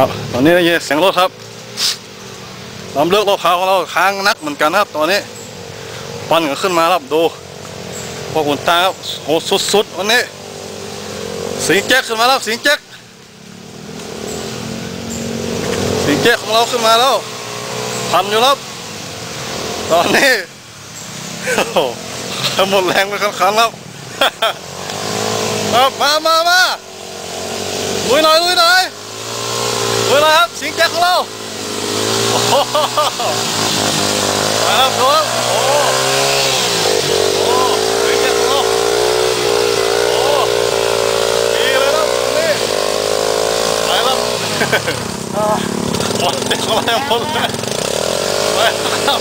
ครับตอนนี้ได้ยินเสียงรถครับลำเลือกรถพาของเราค้างนักเหมือนกันครับ ตอนนี้ควันก็ขึ้นมาครับดูพวกหุ่นตาครับโหสุดๆวันนี้สิงแจ๊กขึ้นมาแล้วสิงแจ๊กสิงแจ๊กของเราขึ้นมาแล้วพันอยู่แล้วตอนนี้โอ้หหมดแรงไปครั้งๆแล้วครับมามามาลุยหน่อยลุยหน่อย ลุยหน่อยครับสิงแจ็คของเราโอ้โหมาครับดูครับโอ้โหสิงแจ็คของเราโอ้ดีเลยครับนี่ไปแล้วหมดเด็กของเรายังหมดเลยไปครับ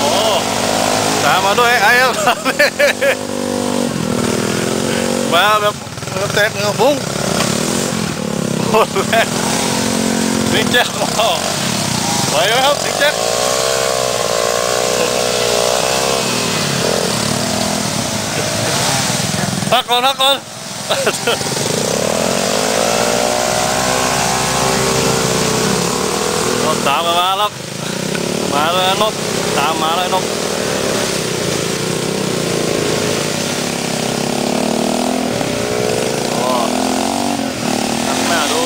โอ้ตามมาด้วยไอ้ครับมาแบบเตกเงือฟุ้งหมดแรงสิงแจ็คของเราไหวไหมครับสิง แจ็คพักก่อนพักก่อนรถตามมาแล้วมาเลยนกตามมาเลยนก โอ้นักหน้าดู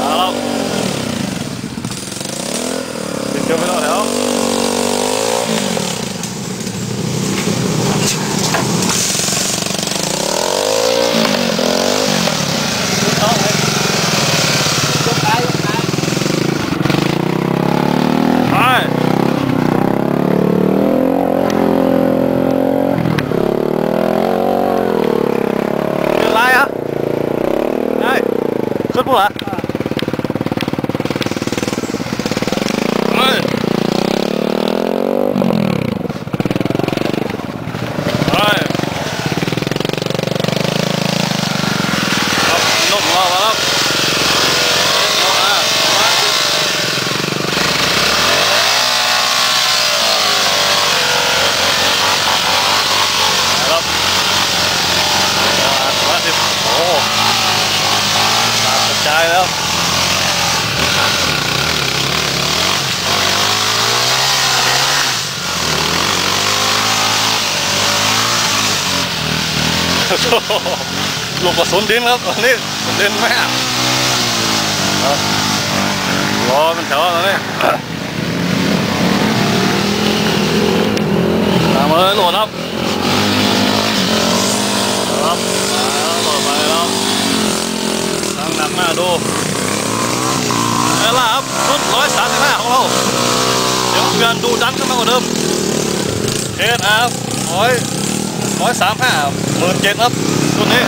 เอาแล้วติดเชื้อไม่ต้องแล้วเอาเลยไป เป็นไรอะได้ ขึ้นปุ๊บเหรอเฮ้ยเฮ้ยครับนุ่มมากแล้วเอามาเอามาครับ มาสิโอ้ตามกระจายแล้ว ลูกกระสุนดินครับตอนนี้ดินแม่ครับรอมันแถวตอนนี้ตามมาเลยโหลดครับครับมาแล้วต่อไปแล้วตั้งหนักหน้าดูเอาล่ะครับรุ่นร้อยสามสิบห้าของเราเดี๋ยวเกินดูดันขึ้นมากกว่าเดิมเอสอาร์ร้อย ร้อยสามห้าหมื่นเจ็ดครับรุ่นนี้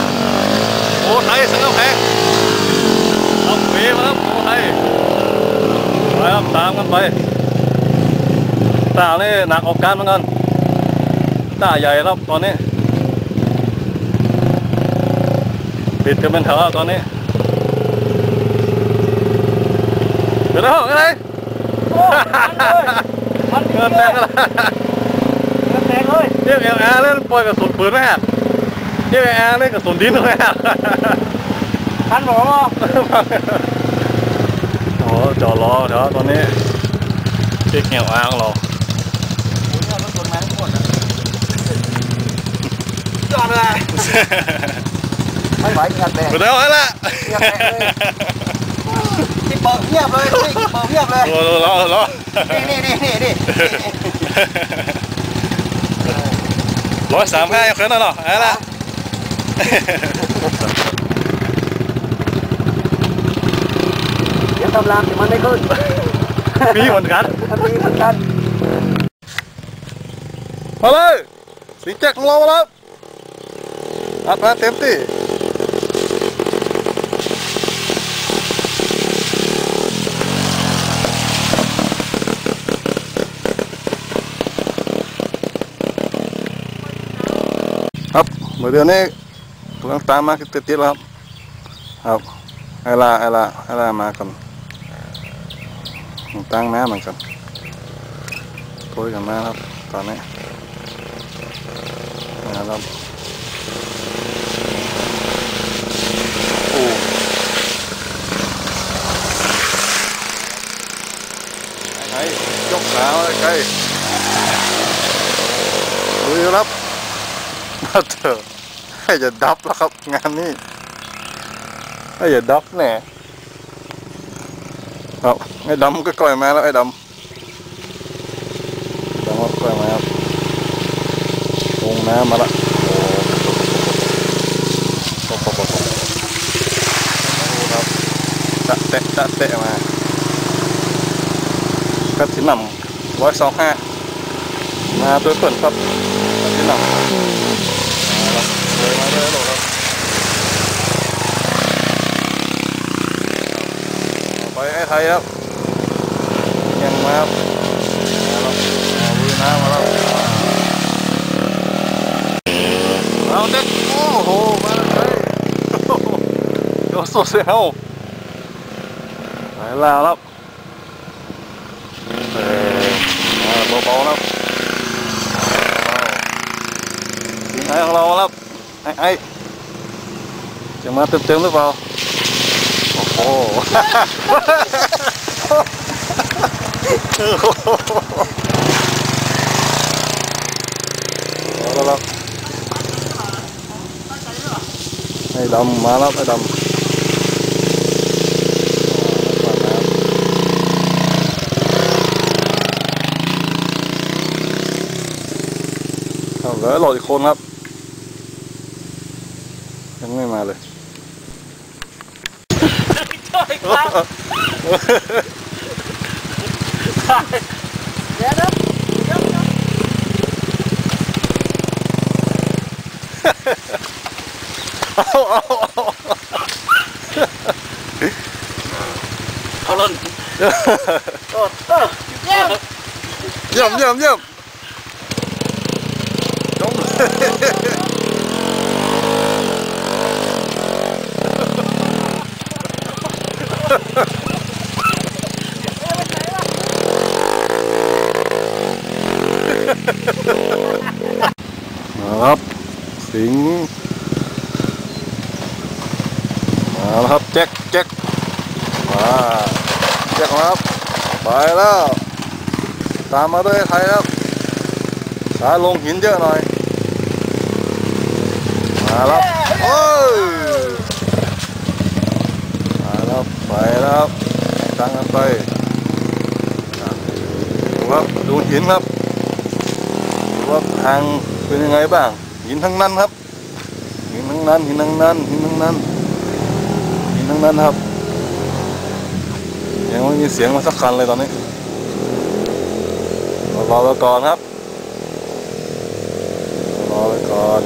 โอ้ไทยสังกำแพงครับปีมาครับโอ้ไทยไปครับตามกันไปตานี่หนักออกการเหมือนกันตาใหญ่ครับตอนนี้ปิดกันเป็นแถวแล้วตอนนี้เดี๋ยวนะอะไรมันเงินแตกแล้วเงินแตก เลยเรียกเอลอาร์เล่นปล่อยกระสุนปืนไหมฮะเรียกเอลอาร์เล่นกระสุนดินไหมฮะทันบอกว่าโอ้จอดรอเดี๋ยวตอนนี้เรียกเอลอาร์ของเราโอ้ยรถชนมาทั้งหมดนะจอดเลยไม่ไหวเงินแตกไปเดี๋ยวไอ้ละที่เปิดเพียบเลยนี่เปิดเพียบเลยรอรอรอนี่นี่นี่นี่นี่ร้ อยสามห้ายังเคยนั่นหรอไอ้ละเดี๋ยวกำลังมันไม่ขึ้นมีเหมือนกันมันมีเหมือนกันมาเลยสีแจ็คของเรามาแล้วอัดมาเต็มที่ครับเมื่อเดือนนี้กำลังตามมาติดๆแล้วครับครับไอลาไอลาไอลามากันตั้งน้ำเหมือนกันคุยกันมาครับตอนนี้นะครับโอ้ไอ้ยกขามาใกล้ดูครับ มาเถอะให้จะดับแล้วครับ งานนี้ให้จะดับแน่ครับไอ้ดำก็ก่อยมาแล้วไอ้ดำดำก็ก่อยมาครับลงน้ำมาละโอ้โหครับตะเตะตะเตะมากัดสินนำร้อยสองห้ามาตัวเปิดครับกัดสินนำมาครับเลยมาเลยโหลดครับ เอาไปไอ้ไทยครับยังมาครับมาแล้วเอาลุย โอ้โหมาเลยโอ้โหโยนสดเลยเฮ้าไปแล้วครับเออมาเบาๆครับทีมไอ้ของเราครับไอ้ไอ้จะมาเต็มๆหรือเปล่าโอ้โหเอาแล้วไอ้ดำมาแล้วไอ้ดำเอาเหลือหลดอีกคนครับ ยังไม่มาเลย เดี๋ยวนะเดี๋ยวนะ เอาเอาเอา เอาล่นโอ้เออเยี่ยม เยี่ยมเยี่ยมเยี่ยมจมเลย มาครับสิงห์มาแล้วครับแจ็คแจ็คมา ไปแล้วครับตั้งกันไปดูครับดูหินครับดูว่าทางเป็นยังไงบ้าง หินทั้งนั้นครับ หินทั้งนั้นหินทั้งนั้นหินทั้งนั้นหินทั้งนั้นครับยังไม่มีเสียงมาสักคันเลยตอนนี้รอไปก่อนครับรอไปก่อน